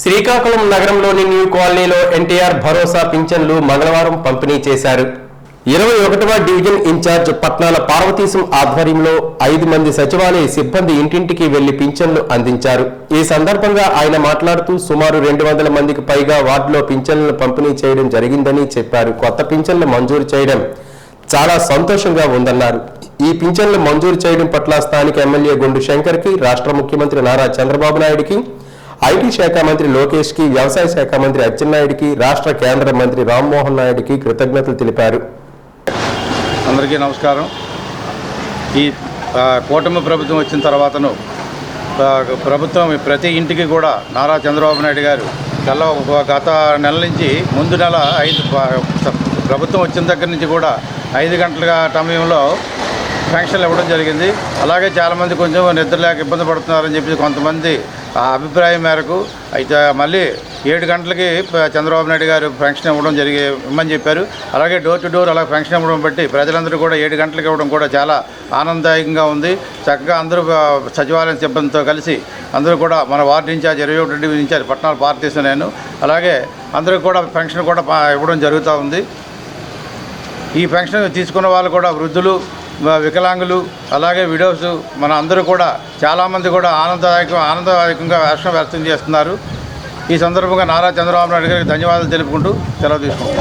శ్రీకాకుళం నగరంలోని న్యూ కాలనీలో ఎన్టీఆర్ భరోసా పింఛన్లు మంగళవారం పంపిణీ చేశారు. ఇరవై ఒకటవ డివిజన్ ఇన్ఛార్జ్ పట్నాల పార్వతీశం ఆధ్వర్యంలో ఐదు మంది సచివాలయ సిబ్బంది ఇంటింటికి వెళ్ళి పింఛన్లు అందించారు. ఈ సందర్భంగా ఆయన మాట్లాడుతూ సుమారు రెండు వందల మందికి పైగా వార్డులో పింఛన్లను పంపిణీ చేయడం జరిగిందని చెప్పారు. కొత్త పింఛన్లు మంజూరు చేయడం చాలా సంతోషంగా ఉందన్నారు. ఈ పింఛన్లు మంజూరు చేయడం పట్ల స్థానిక ఎమ్మెల్యే గుండు శంకర్కి రాష్ట్ర ముఖ్యమంత్రి నారా చంద్రబాబు నాయుడికి ఐటీ శాఖ మంత్రి లోకేష్కి వ్యవసాయ శాఖ మంత్రి అచ్చెన్నాయుడికి రాష్ట్ర కేంద్ర మంత్రి రామ్మోహన్ నాయుడికి కృతజ్ఞతలు తెలిపారు. అందరికీ నమస్కారం. ఈ కూటమి ప్రభుత్వం వచ్చిన తర్వాతను ప్రభుత్వం ప్రతి ఇంటికి కూడా నారా చంద్రబాబు నాయుడు గారు గల గత నెల నుంచి ముందు నెల ఐదు ప్రభుత్వం వచ్చిన దగ్గర నుంచి కూడా ఐదు గంటల సమయంలో పెన్షన్లు ఇవ్వడం జరిగింది. అలాగే చాలామంది కొంచెం నిద్ర లేక ఇబ్బంది పడుతున్నారని చెప్పి కొంతమంది ఆ అభిప్రాయం మేరకు అయితే మళ్ళీ ఏడు గంటలకి చంద్రబాబు నాయుడు గారు ఫంక్షన్ ఇవ్వడం జరిగి ఇమ్మని చెప్పారు. అలాగే డోర్ టు డోర్ అలా ఫంక్షన్ ఇవ్వడం బట్టి ప్రజలందరూ కూడా ఏడు గంటలకు ఇవ్వడం కూడా చాలా ఆనందదాయకంగా ఉంది. చక్కగా అందరూ సచివాలయం సిబ్బందితో కలిసి అందరూ కూడా మన వార్డు ఇన్ఛార్జ్ ఇరవై ఒకటి ఇన్ఛార్జ్ పట్టణాలు పార్టీస్ నేను అలాగే అందరూ కూడా పెన్షన్ కూడా ఇవ్వడం జరుగుతూ ఉంది. ఈ పెన్షన్ తీసుకున్న వాళ్ళు కూడా వృద్ధులు వికలాంగులు అలాగే విడోస్ మన అందరూ కూడా చాలామంది కూడా ఆనందదాయకం ఆనందదాయకంగా హర్షం వ్యక్తం చేస్తున్నారు. ఈ సందర్భంగా నారా చంద్రబాబు నాయుడు గారికి ధన్యవాదాలు తెలుపుకుంటూ సెలవు తీసుకుంటాం